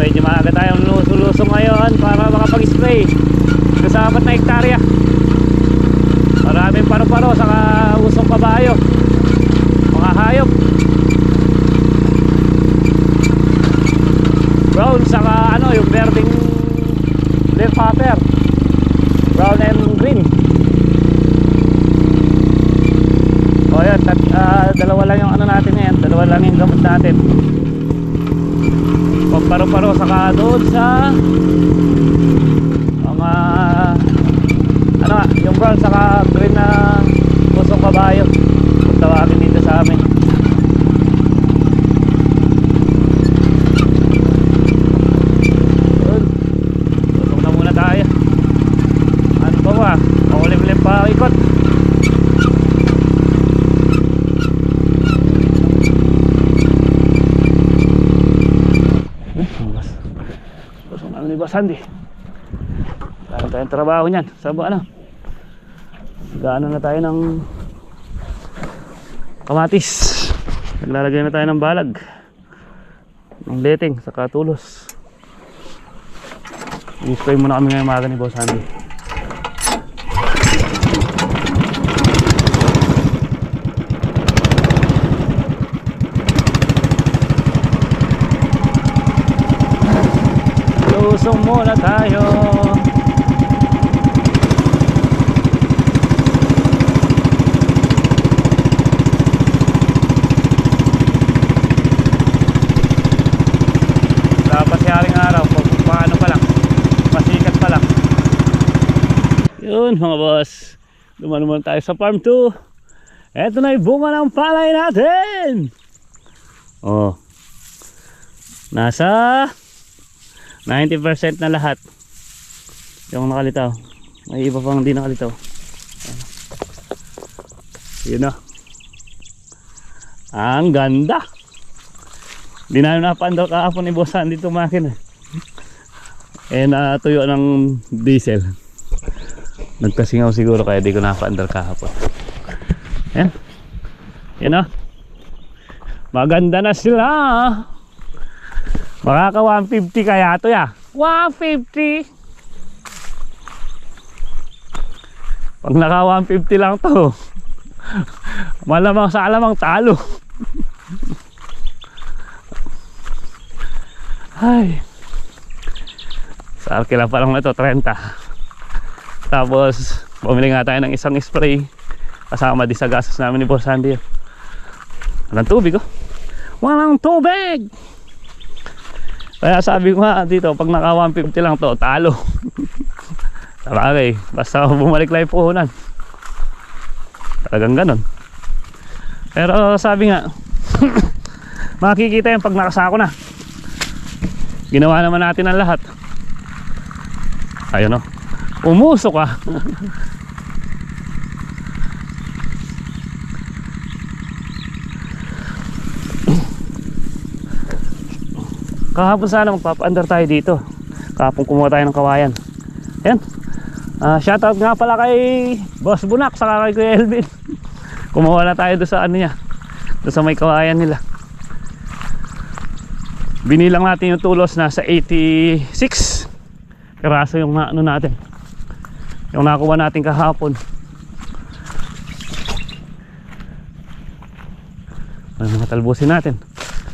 medyo maaga tayong luso-luso ngayon para makapag-spray. Sa na hektarya. Maraming paro-paro saka usong kabayo. Mga hayop. Brown saka ano yung berding leaf popper. Brown and green. O yan tat, ah, dalawa lang yung ano natin ngayon dalawa lang yung gamot natin pamparo-paro saka doon sa mga ano nga, yung brown saka green na pusong kabayo kung tawagin dito sa amin yun tulong na muna tayo ano ba ba makulimlim pa ikot Eh, ang bas. Busong namin ni Boss Andy. Dami tayong trabaho niyan. Sa ba ano? Gaano na tayo ng kamatis. Naglalagay na tayo ng balag. Ng leteng sa katulos. I-spray muna kami ngayong umaga ni Boss Andy. Lusong muna tayo. Dapat si Haring Araw, pag paano pa lang, pasikat pa lang. Yun mga boss, duman naman tayo sa farm 2. Eto na yung bunga ng palay natin. Oh. Nasa 90% na lahat. Yung nakalitaw. May iba pang hindi nakalitaw. Yun na. Ang ganda. Hindi na napandal kahapon ni Boss Andy tumakin. Eh natuyo ng diesel. Nagkasingaw siguro kaya di ko napandal kahapon. Yan. Yan o. Maganda na sila. Makaka 150 kaya to ya. 150. Pag naka 150 lang to. Malamang sa alamang talo. Ay. Sa pa lang na to 30. Tapos bumili nga tayo ng isang spray kasama di sa gastos namin ni Boss Andy. Walang tubig oh. Walang tubig. Kaya sabi ko nga dito, pag naka 150 lang to, talo. Sabagay, basta bumalik lang yung puhunan. Talagang ganon. Pero sabi nga, makikita yung pag nakasako na. Ginawa naman natin ang lahat. Ayun o. Umusok ah. Kahapon sana magpapa-under tayo dito. Kahapon kumuha tayo ng kawayan. Yan. Ah, shoutout nga pala kay Boss Bunak saka kay Kuya Elvin. kumuha na tayo doon sa ano niya. Doon sa may kawayan nila. Binilang natin yung tulos nasa 86 karaso yung ano natin. Yung nakuha natin kahapon. Ano mga talbusin natin.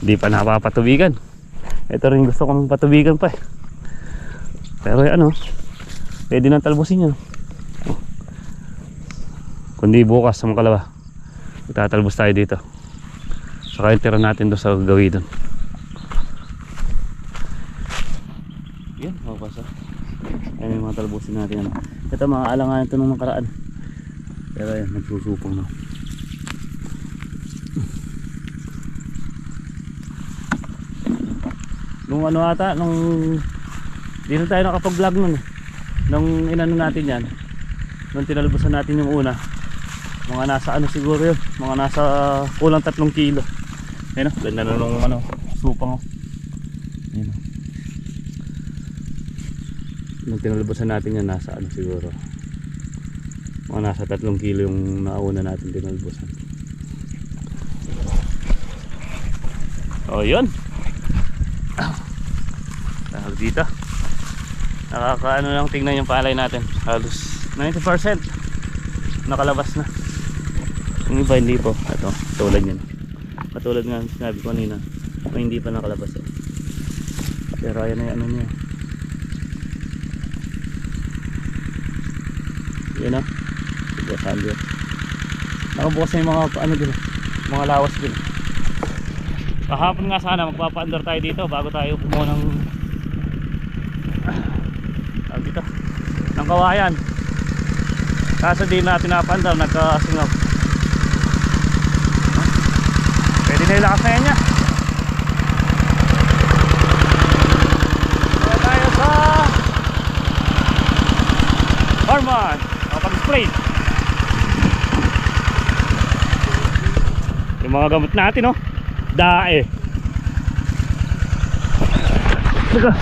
Hindi pa napapatubigan. Ito rin gusto kong patubigan pa eh. Pero eh, ano, pwede nang talbusin yan. Kundi bukas sa makalawa, itatalbos tayo dito. Saka yung tira natin doon sa gawin doon. Yan, mapasa. Ayan yung mga talbusin natin. Ano. Ito mga alangan ito nung nakaraan. Pero ayan, nagsusupong na. nung ano ata nung di na tayo nakapag vlog nun nung inano natin yan nung tinalbusan natin yung una mga nasa ano siguro yun mga nasa kulang tatlong kilo ayun o ganda na nung ano supang o ayun o nung tinalbusan natin yan nasa ano siguro Mga nasa 3 kilo yung nauna natin dinalbosan. O yun. Tawag dito. Nakakaano lang tingnan yung palay natin. Halos 90% nakalabas na. Yung iba hindi po. Ito, tulad yan. Katulad nga ng sinabi ko kanina. May hindi pa nakalabas eh. Pero ayan na yung ano niya. Yun o. Saan yun. Nakabukas na yung mga ano dito. Mga lawas dito. Kahapon nga sana magpapa-under tayo dito bago tayo kumuha ng tawag dito ng kawayan kaso di natin napandar nagkasingaw pwede na ilakas na yan niya Kaya kapag-spray yung mga gamot natin no dae Teka.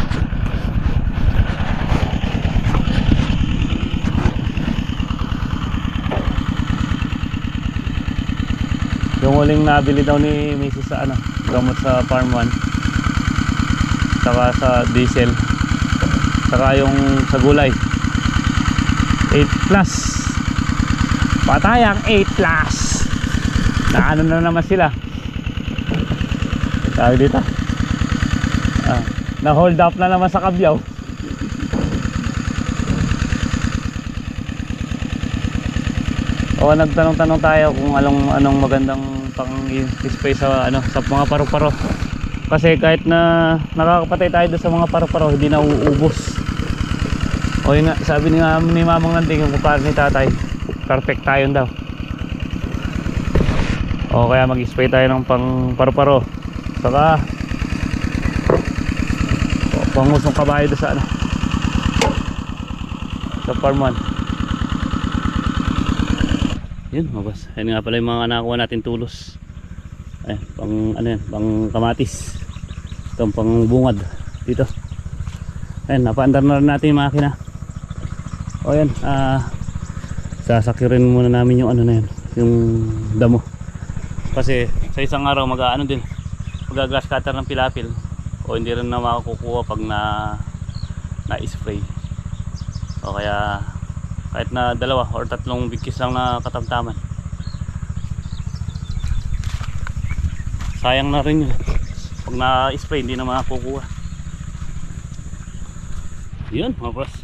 Yung huling nabili daw ni Mrs. sa ano, gamot sa Farm 1. Saka sa diesel. Saka yung sa gulay. 8 plus. Patayang 8 plus. Na ano na naman sila. Tawag dito. Ah, na hold up na naman sa kabyaw. O nagtanong-tanong tayo kung anong anong magandang pang spray sa ano sa mga paru-paro. Kasi kahit na nakakapatay tayo sa mga paru-paro, hindi na uubos. O yun nga, sabi ni, nga- ni Mamang Landing, yung kumpare ni tatay, perfect tayo daw. O kaya mag-spray tayo ng pang paru-paro. Saka pangusong kabayo doon sa ano sa farm 1 yun mga boss. Ayun nga pala yung mga nakuha natin tulos. Ay pang ano yan pang kamatis. Itong pang bungad. Dito. Ayun napaandar na rin natin yung makina o yan. Ah sasakirin muna namin yung ano na yan yung damo. Kasi sa isang araw mag ano din mag grass cutter ng pilapil. O hindi rin na makukuha pag na na spray o kaya kahit na dalawa or tatlong bigkis lang na katamtaman. Sayang na rin yun. Pag na-spray hindi na makakukuha yun mga bros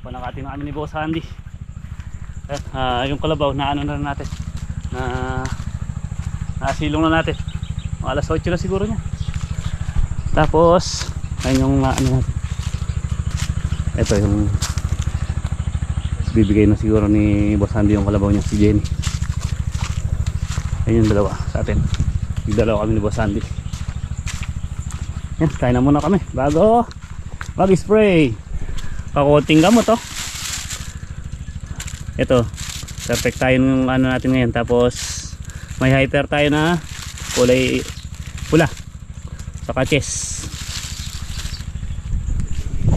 panakatin na kami ni Boss Andy. Eh, ah, yung kalabaw na ano na natin. Na nasilong na natin. Mga alas 8 na siguro niya. Tapos ayun yung ah, ano natin. Ito yung bibigay na siguro ni Boss Andy yung kalabaw niya si Jenny. Ayun yung dalawa sa atin. Yung dalawa kami ni Boss Andy. Yan kain na muna kami. Bago mag spray kakunting gamot oh. Ito perfect tayo yung ano natin ngayon. Tapos may hyper tayo na kulay pula saka chest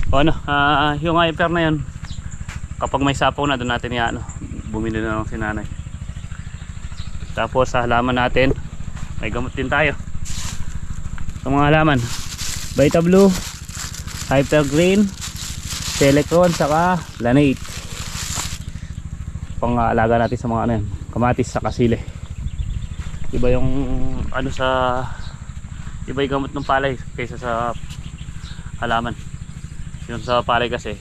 o ano ah, yung hyper na yun kapag may sapaw na doon natin yan bumili na lang si nanay. Tapos sa halaman natin may gamot din tayo. Sa mga halaman Vita Blue Hyper Green Telecron saka Lanate. Pang alaga natin sa mga ano yan kamatis sa kasile iba yung ano sa iba yung gamot ng palay kaysa sa halaman. Yung sa palay kasi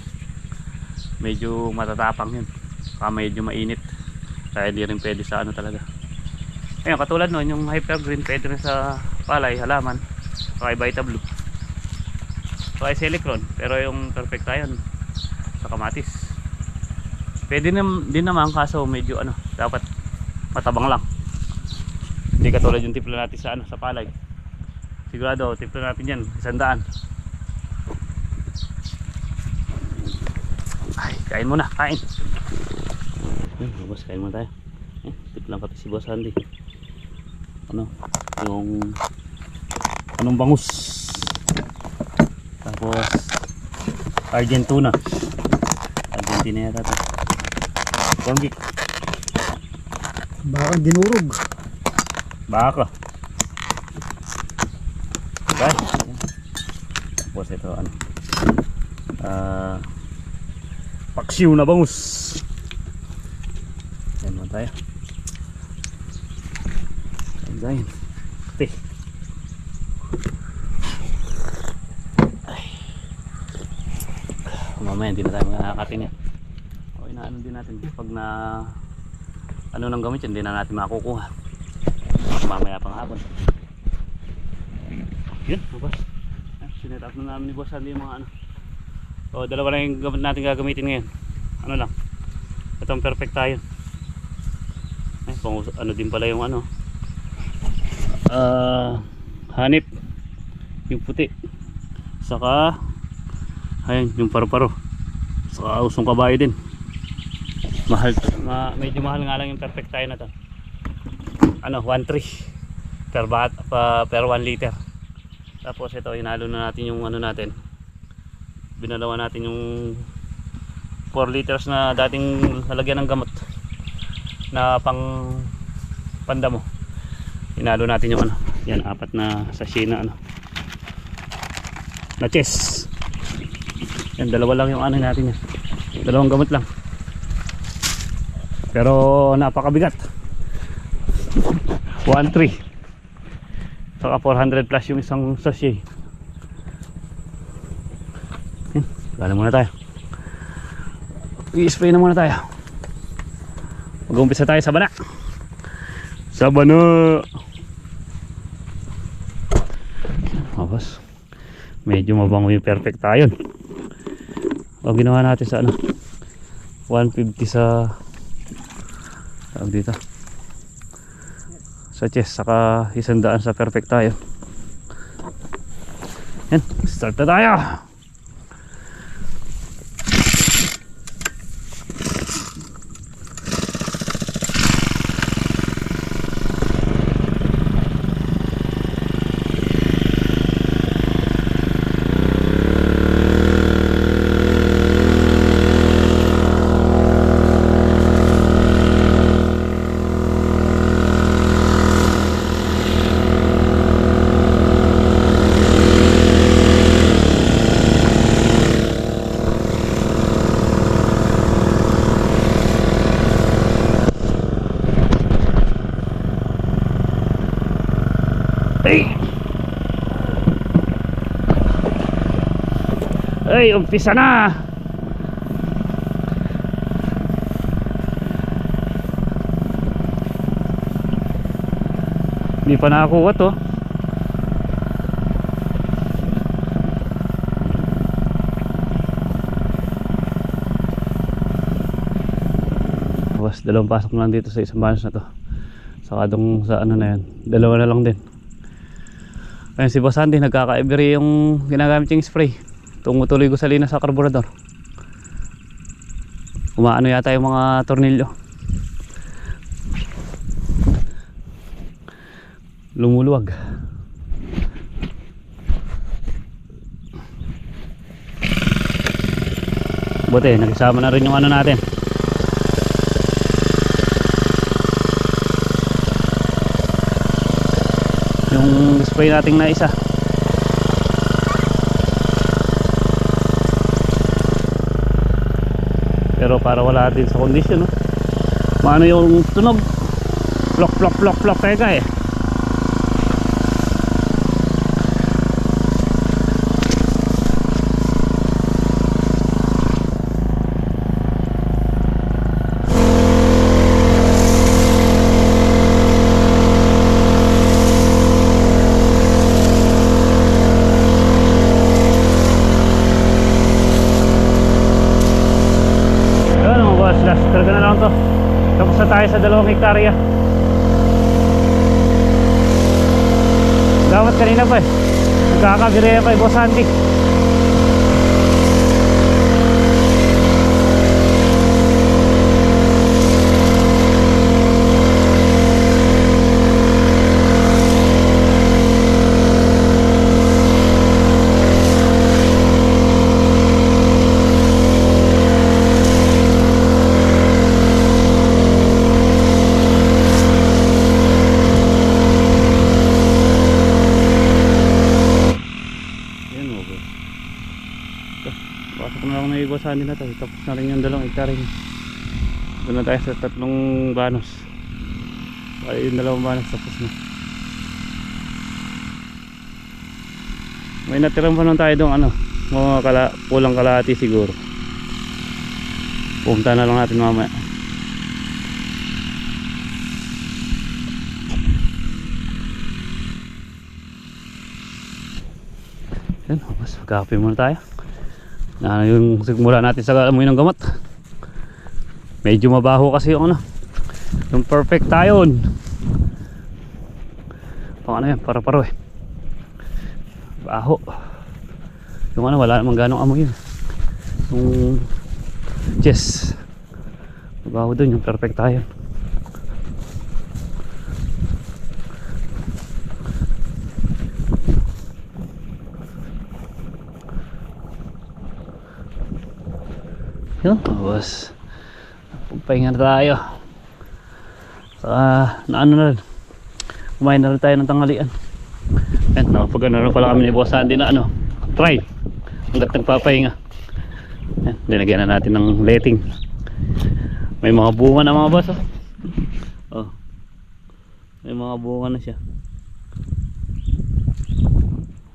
medyo matatapang yun. Saka medyo mainit. Kaya di rin pwede sa ano talaga. Ayun katulad nun yung hyper green pwede rin sa palay halaman. Saka vita blue saka silicron pero yung perfect sa kamatis. Pwede nam, din naman kaso medyo ano dapat matabang lang. Hindi katulad yung tipla natin sa ano sa palay. Sigurado tipla natin yan isang daan. Ay kain muna kain. Boss kain muna tayo. Eh, tip lang pati si boss Andy. Ano yung anong bangus? Tapos Argentina Argentina yata. Baka dinurog. Baka. Okay. Tapos ito ano. Ah paksiw na bangus. Yan mo tayo. Ayan. Ate. Ay. Mamaya hindi na tayo makakatin yan. O inaano din natin pag na ano nang gamit hindi na natin makukuha. Mamaya pang hapon. Yun boss. Sinetap na namin ni boss Andy yung mga ano. O dalawa lang yung gamit natin gagamitin ngayon. Ano lang. Itong perfect tayo. Ay pang ano din pala yung ano. Ah hanip. Yung puti. Saka ayun yung paru-paro saka usong kabayo din mahal ma, medyo mahal nga lang yung perfect tayo na to. Ano 1.3 per bat per 1 liter. Tapos ito inalo na natin yung ano natin. Binalawa natin yung 4 liters na dating lalagyan ng gamot na pang panda mo. Inalo natin yung ano. Yan apat na sachet na ano. Na chest yan dalawa lang yung ano natin yan. Dalawang gamot lang pero napakabigat. 1.3 saka 400 plus yung isang sachet. Yan, gala muna tayo. I-spray na muna tayo. Mag-umpisa tayo sa bana. Sa bana. Tapos medyo mabango yung perfect tayo. O ginawa natin sa ano 150 sa tawag dito. Sa chest saka isang daan sa perfect tayo. Yan start na tayo ay ay umpisa na Hindi pa nakakuha to. Tapos dalawang pasok na lang dito sa isang banos na to. Saka dong sa ano na yan. Dalawa na lang din. Ayun si Boss Andy nagkaka-every yung ginagamit yung spray. Tumutuloy ko sa linas sa karburador. Umaano yata yung mga tornilyo. lumuluwag buti nakisama na rin yung ano natin yung spray nating na isa pero para wala din sa condition no? maano yung tunog plok plok plok plok teka eh Yun mga boss, last talaga na lang to. Tapos na tayo sa dalawang hektarya. Dapat kanina pa eh. Nagkakabireya pa eh, boss Andy. Andy na to. Tapos na rin yung dalawang hektarya. Doon na tayo sa tatlong banos. Ay, yung dalawang banos tapos na. May natirang pa nun tayo doon ano. Mga kala, pulang kalahati siguro. Pumunta na lang natin mamaya. Yan, mas kape muna tayo. Na yung sigmura natin sa amoy ng gamot. Medyo mabaho kasi yung ano. Yung perfect tayo. Pang ano yan, para-paro eh. Baho. Yung ano, wala namang ganong amoy yun. Yung yes. Mabaho dun, yung perfect tayo. Yun, tapos pagpahinga na tayo. Saka, na ano na rin. Kumain na rin tayo ng tanghalian. Yan, nakapag ano rin pala kami ni Boss Andy na ano, try. Hanggat nagpapahinga. Yan, dinagyan na natin ng letting. May mga bunga na mga boss. Oh. oh. May mga bunga na siya.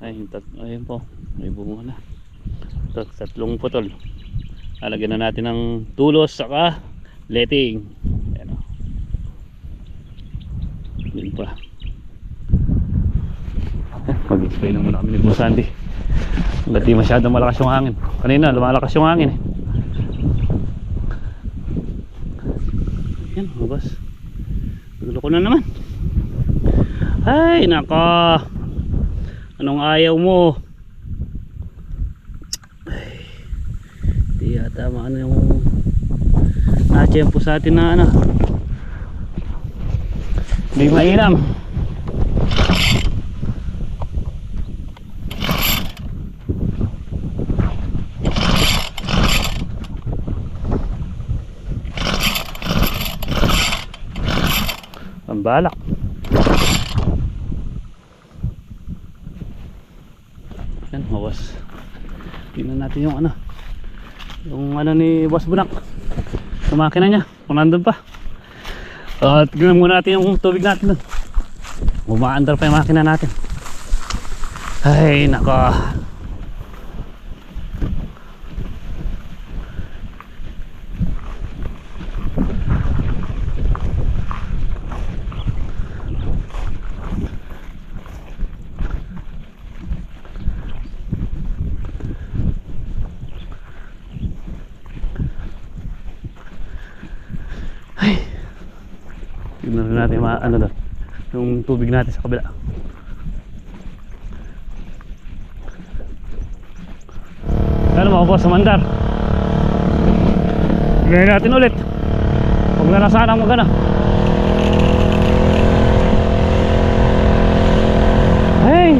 Ay, yung tat ayun po. May bunga na. Tat tatlong putol. Lalagyan na natin ng tulos saka letting. Ayan o. Yun pa. Eh, Mag-explain na muna kami ni Boss Andy. Hanggat di masyadong malakas yung hangin. Kanina lumalakas yung hangin eh. Yan mga boss. Gulo ko na naman. Ay nako. Anong ayaw mo? Yata maano yung na-tsempo sa atin na ano. Hindi mainam. Pambalak. Yan, boss. Tingnan natin yung ano. Yung ano ni Boss Bunak. Yung makina niya. Kung nandun pa. At tignan muna natin yung tubig natin dun. Umaandar pa yung makina natin. Ay, nako. Tignan na natin ma ano doon. Yung tubig natin sa kabila. Ano mga boss, mandar. Tignan natin ulit. Huwag na nasaan ang magana. Hey!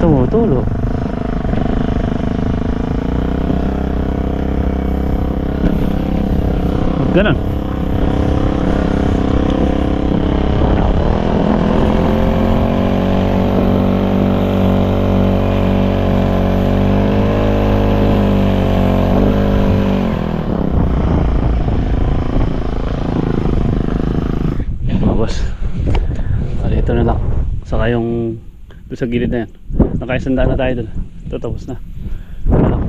Tumutulo. Huwag ganun. Yan mga boss. Ah, Ito na lang. Saka yung doon sa gilid na yan. Nakaisandaan na tayo doon. Ito tapos na. Ano?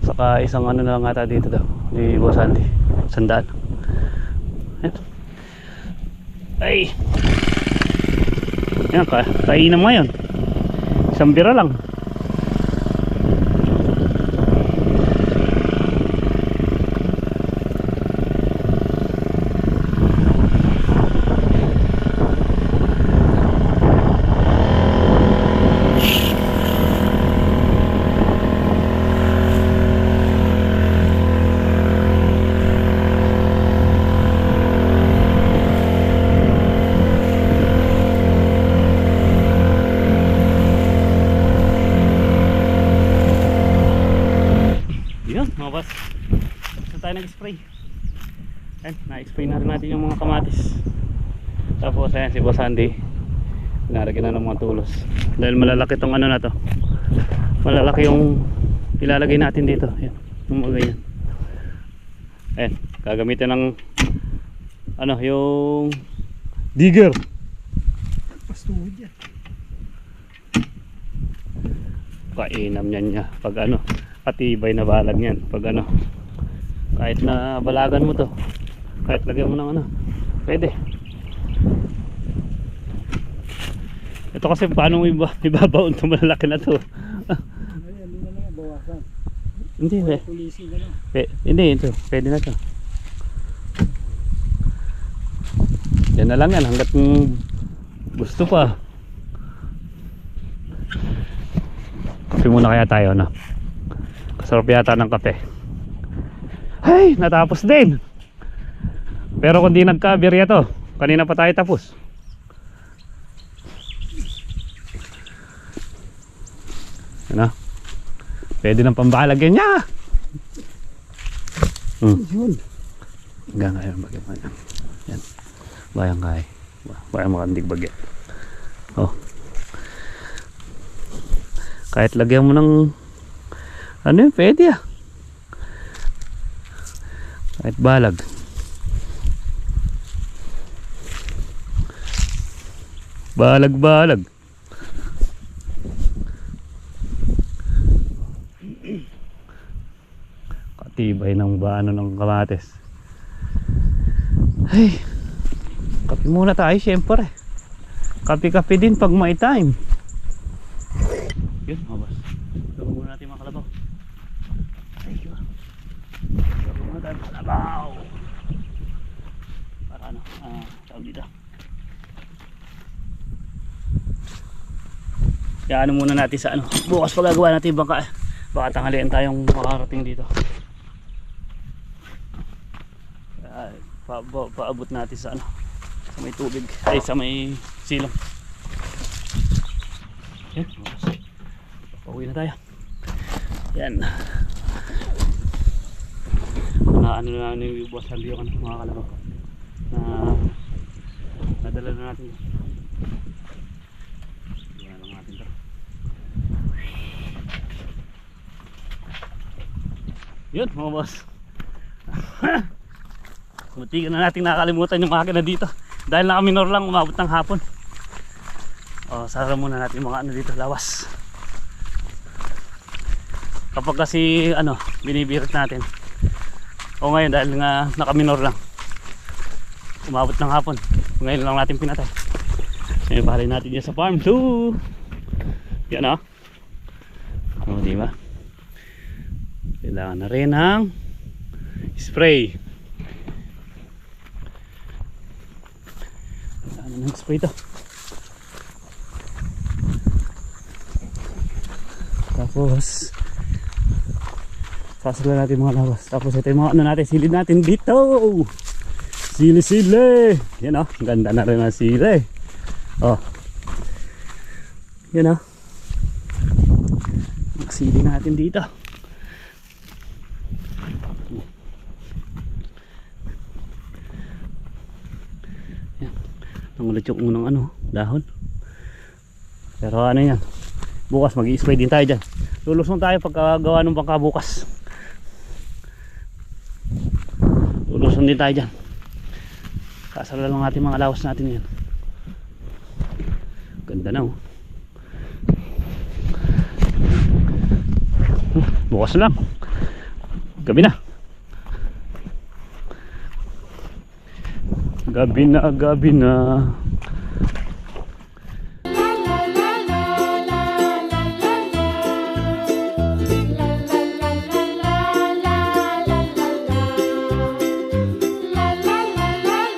Saka isang ano na lang ata dito daw. Ni Boss Andy. Sandaan. Ayan. Ay! Yan ka. Kainan mo ngayon. Isang bira lang. Yun, mga boss. Saan tayo nag-spray? Ayan, na-spray na rin natin yung mga kamatis. Tapos ayan, si Boss Andy. Pinaragyan na ng mga tulos. Dahil malalaki tong ano na to. Malalaki yung ilalagay natin dito. Ayan, yung mga ganyan. Ayan, gagamitin ng ano, yung digger. Pastuhod yan. kainam niyan niya pag ano patibay na balag niyan pag ano kahit na balagan mo to. Kahit lagyan mo ng ano. Pwede. Ito kasi paano mo iba, ibabaon to malalaki na to? Ayan, na lang, bawasan. hindi eh. Na lang. Pe- hindi ito. Pwede na to. Yan na lang yan hanggat gusto pa. Kape muna kaya tayo no? Kasarap yata ng kape ay natapos din pero kung di nagka-birya to kanina pa tayo tapos ano pwede ng pambalagyan niya hmm. Yun. Hanggang ngayon bagay pa yan. Yan. Bayang kay. Bayang makandig bagay. Oh. Kahit lagyan mo ng ano yun, pwede ah. Kahit balag. Balag balag. Katibay ng baano ng kamates. Ay, kape muna tayo syempre. Kape-kape din pag may time. Yun, mga boss. Gawin muna natin mga kalabaw. Ay, yun. Gawin muna tayo mga kalabaw. Para ano, ah, tawag dito. Kaya ano muna natin sa ano. Bukas pa gagawa natin yung bangka. Baka tanghalian tayong makarating dito. Kaya, pa, pa, paabot natin sa ano sa may tubig ay sa may silong yan pauwi na tayo yan na ano na ano yung boss handi yung ano, mga kalabaw na nadala na natin yan lang natin yun mga boss Matigan na natin nakakalimutan yung makina dito. Dahil nakaminor lang umabot ng hapon. O, sara muna natin mga ano dito, lawas. Kapag kasi ano, binibirit natin. O ngayon dahil nga nakaminor lang. Umabot ng hapon. Ngayon lang natin pinatay. Ngayon pahalin natin yan sa farm 2. Yan o. O, di ba? Kailangan na rin ng spray. Ano nang spray to? Tapos sasala natin mga lawas. Tapos ito yung mga ano natin, silid natin dito. Sili sili. Yan oh, ganda na rin ang sili. Oh. Yan oh. Sili natin dito. Nangulit yung unang ano, dahon. Pero ano yan, bukas mag spray din tayo dyan. Lulusong tayo pagkagawa ng bangka bukas. Lulusong din tayo dyan. Kasala lang natin mga lawas natin yan. Ganda na oh. Bukas na lang. Gabi na. Gabi na, gabi na.